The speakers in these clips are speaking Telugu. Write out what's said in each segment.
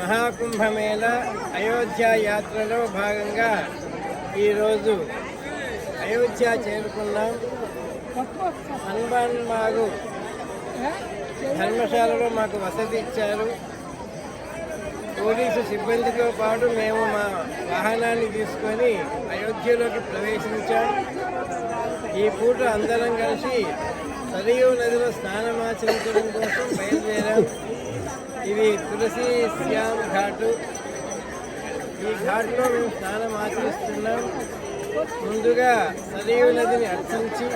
మహాకుంభమేళ అయోధ్య యాత్రలో భాగంగా ఈరోజు అయోధ్య చేరుకున్నాం. హనుమాన్మాగు ధర్మశాలలో మాకు వసతి ఇచ్చారు. పోలీసు సిబ్బందితో పాటు మేము మా వాహనాన్ని తీసుకొని అయోధ్యలోకి ప్రవేశించాం. ఈ పూట అందరం కలిసి సరియు నదిలో స్నానమాచరించడం కోసం బయలుదేరాం. ఇది తులసి శ్యామ్ ఘాటు. ఈ ఘాట్లో మేము స్నానం ఆచరిస్తున్నాం. ముందుగా సరియు నదిని అర్చించి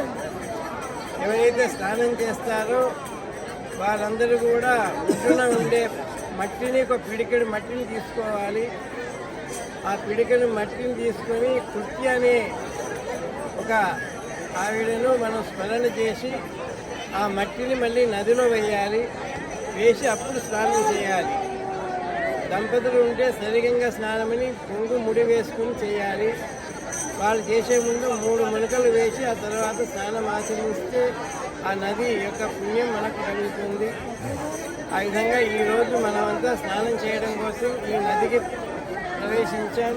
ఎవరైతే స్నానం చేస్తారో వారందరూ కూడా ఒడ్డున ఉండే మట్టిని ఒక పిడికెడు మట్టిని తీసుకోవాలి. ఆ పిడికెడు మట్టిని తీసుకొని కుర్తి అనే ఒక ఆవిడను మనం స్మరణ చేసి ఆ మట్టిని మళ్ళీ నదిలో వేయాలి. వేసి అప్పుడు స్నానం చేయాలి. దంపతులు ఉంటే సరిగంగా స్నానమని పొంగు ముడి వేసుకుని చేయాలి. వాళ్ళు చేసే ముందు మూడు మునకలు వేసి ఆ తర్వాత స్నానం ఆచరిస్తే ఆ నది యొక్క పుణ్యం మనకు కలుగుతుంది. ఆ విధంగా ఈరోజు మనమంతా స్నానం చేయడం కోసం ఈ నదికి ప్రవేశించాం.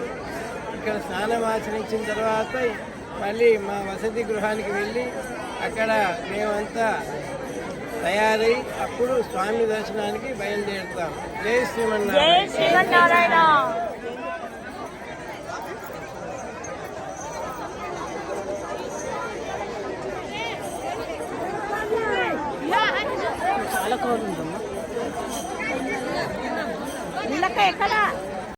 ఇక్కడ స్నానం ఆచరించిన తర్వాత మళ్ళీ మా వసతి గృహానికి వెళ్ళి అక్కడ మేమంతా తయారై అప్పుడు స్వామి దర్శనానికి బయలుదేరుతాం. జై శ్రీమన్నారాయణ. చాలా కోరుకుందమ్మా ఎక్కడా?